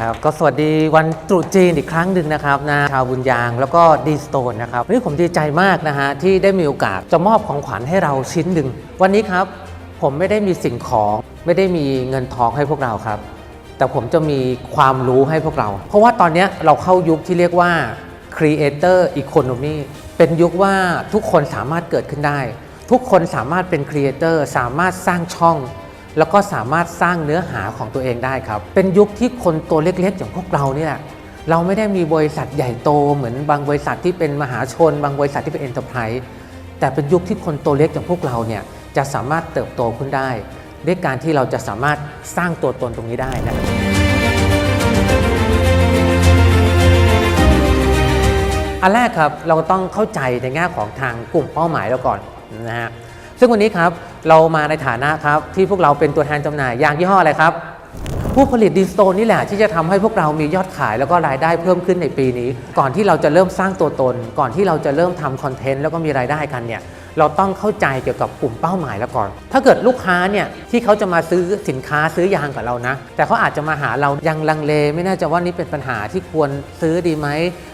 ครับก็สวัสดีวันตรุษจีนอีกครั้งหนึ่งนะครับนะชาวบุญยางแล้วก็ดีสโตนนะครับวันนี้ผมดีใจมากนะฮะที่ได้มีโอกาสจะมอบของขวัญให้เราชิ้นหนึ่งวันนี้ครับผมไม่ได้มีสิ่งของไม่ได้มีเงินทองให้พวกเราครับ แต่ผมจะมีความรู้ให้พวกเรา เพราะว่าตอนนี้เราเข้ายุคที่เรียกว่า Creator Economy เป็นยุคว่าทุกคนสามารถเกิดขึ้นได้ ทุกคนสามารถเป็นครีเอเตอร์สามารถสร้างช่อง แล้วก็สามารถสร้างเนื้อหาของตัวเองได้ครับ เป็นยุคที่คนตัวเล็กๆ อย่างพวกเราเนี่ยเราไม่ได้มีบริษัทใหญ่โตเหมือนบางบริษัทที่เป็นมหาชน บางบริษัทที่เป็นเอ็นเตอร์ไพรส์แต่เป็นยุคที่คนตัวเล็กอย่างพวกเราเนี่ยจะสามารถเติบโตขึ้นได้ ด้วยการที่เราจะสามารถสร้างตัวตนตรงนี้ได้นะครับอันแรกครับเราต้องเข้าใจในแง่ของทางกลุ่มเป้าหมายเราก่อนนะฮะ ซึ่งวันนี้ครับเรามาในฐานะครับที่พวกเราเป็นตัวแทนจำหน่ายยางยี่ห้ออะไรครับ ผู้ผลิตดินสโตนนี่แหละที่จะทำให้พวกเรามียอดขายแล้วก็รายได้เพิ่มขึ้นในปีนี้ ก่อนที่เราจะเริ่มสร้างตัวตน ก่อนที่เราจะเริ่มทำคอนเทนต์แล้วก็มีรายได้กันเนี่ย เราต้องเข้าใจเกี่ยวกับกลุ่มเป้าหมายแล้วก่อน ถ้าเกิดลูกค้าเนี่ยที่เขาจะมาซื้อสินค้าซื้อยางกับเรานะ แต่เขาอาจจะมาหาเรายังลังเล ไม่แน่ใจว่านี่เป็นปัญหาที่ควรซื้อดีไหม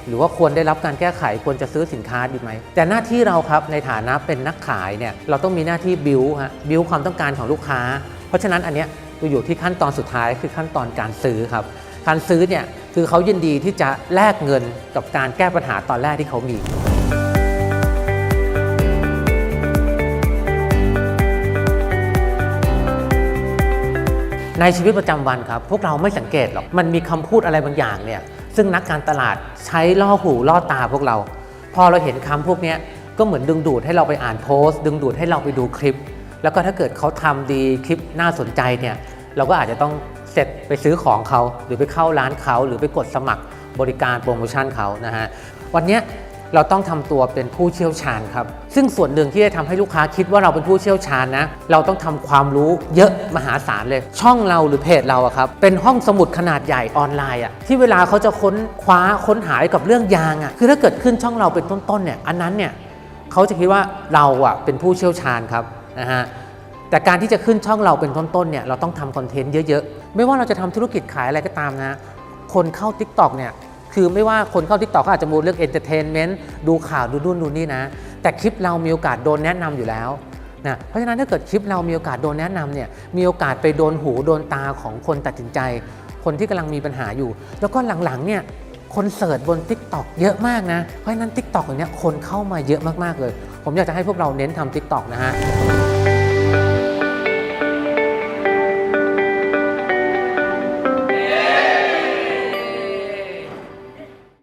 หรือว่าควรได้รับการแก้ไขควรจะซื้อสินค้าดีไหม แต่หน้าที่เราครับในฐานะเป็นนักขายเนี่ยเราต้องมีหน้าที่บิวฮะบิวความต้องการของลูกค้า เพราะฉะนั้นอันเนี้ยอยู่ที่ขั้นตอนสุดท้ายคือขั้นตอนการซื้อครับการซื้อเนี่ยคือเขายินดีที่จะแลกเงินกับการแก้ปัญหาตอนแรกที่เขามี ในชีวิตประจำวันครับ พวกเราไม่สังเกตหรอก มันมีคำพูดอะไรบางอย่างเนี่ย ซึ่งนักการตลาดใช้ล่อหูล่อตาพวกเรา พอเราเห็นคำพวกนี้ก็เหมือนดึงดูดให้เราไปอ่านโพสต์ ดึงดูดให้เราไปดูคลิป แล้วก็ถ้าเกิดเขาทำดีคลิปน่าสนใจเนี่ยเราก็อาจจะต้องเสร็จไปซื้อของเขาหรือไปเข้าร้านเขาหรือไปกดสมัครบริการโปรโมชั่นเขานะฮะวันนี้ เราต้องทำตัวเป็นผู้เชี่ยวชาญครับ ซึ่งส่วนหนึ่งที่จะทำให้ลูกค้าคิดว่าเราเป็นผู้เชี่ยวชาญนะ เราต้องทำความรู้เยอะมหาศาลเลย ช่องเราหรือเพจเราอะครับ เป็นห้องสมุดขนาดใหญ่ออนไลน์อะที่เวลาเขาจะค้นคว้าค้นหายกับเรื่องยางอะคือถ้าเกิดขึ้นช่องเราเป็นต้นๆเนี่ย อันนั้นเนี่ยเขาจะคิดว่าเราอะเป็นผู้เชี่ยวชาญครับนะฮะแต่การที่จะขึ้นช่องเราเป็นต้นๆเนี่ยเราต้องทำคอนเทนต์เยอะๆ ไม่ว่าเราจะทำธุรกิจขายอะไรก็ตามนะ คนเข้า Tik t o อกเนี่ย คือไม่ว่าคนเข้า Tik t o อกก็อาจจะมูเรื่องเอนเตอร์เทนเมนต์ดูข่าวดูนู่นดูนี่นะ แต่คลิปเรามีโอกาสโดนแนะนำอยู่แล้วนะเพราะฉะนั้นถ้าเกิดคลิปเรามีโอกาสโดนแนะนำเนี่ยมีโอกาสไปโดนหูโดนตาของคนตัดสินใจ คนที่กำลังมีปัญหาอยู่ แล้วก็หลังๆเนี่ยคนเสิร์ชบน Tik t o อกเยอะมากนะ เพราะฉะนั้น Tik t o อกอย่างเนี้ยคนเข้ามาเยอะมากๆเลย ผมอยากจะให้พวกเราเน้นทำ Tik t o อกนะฮะ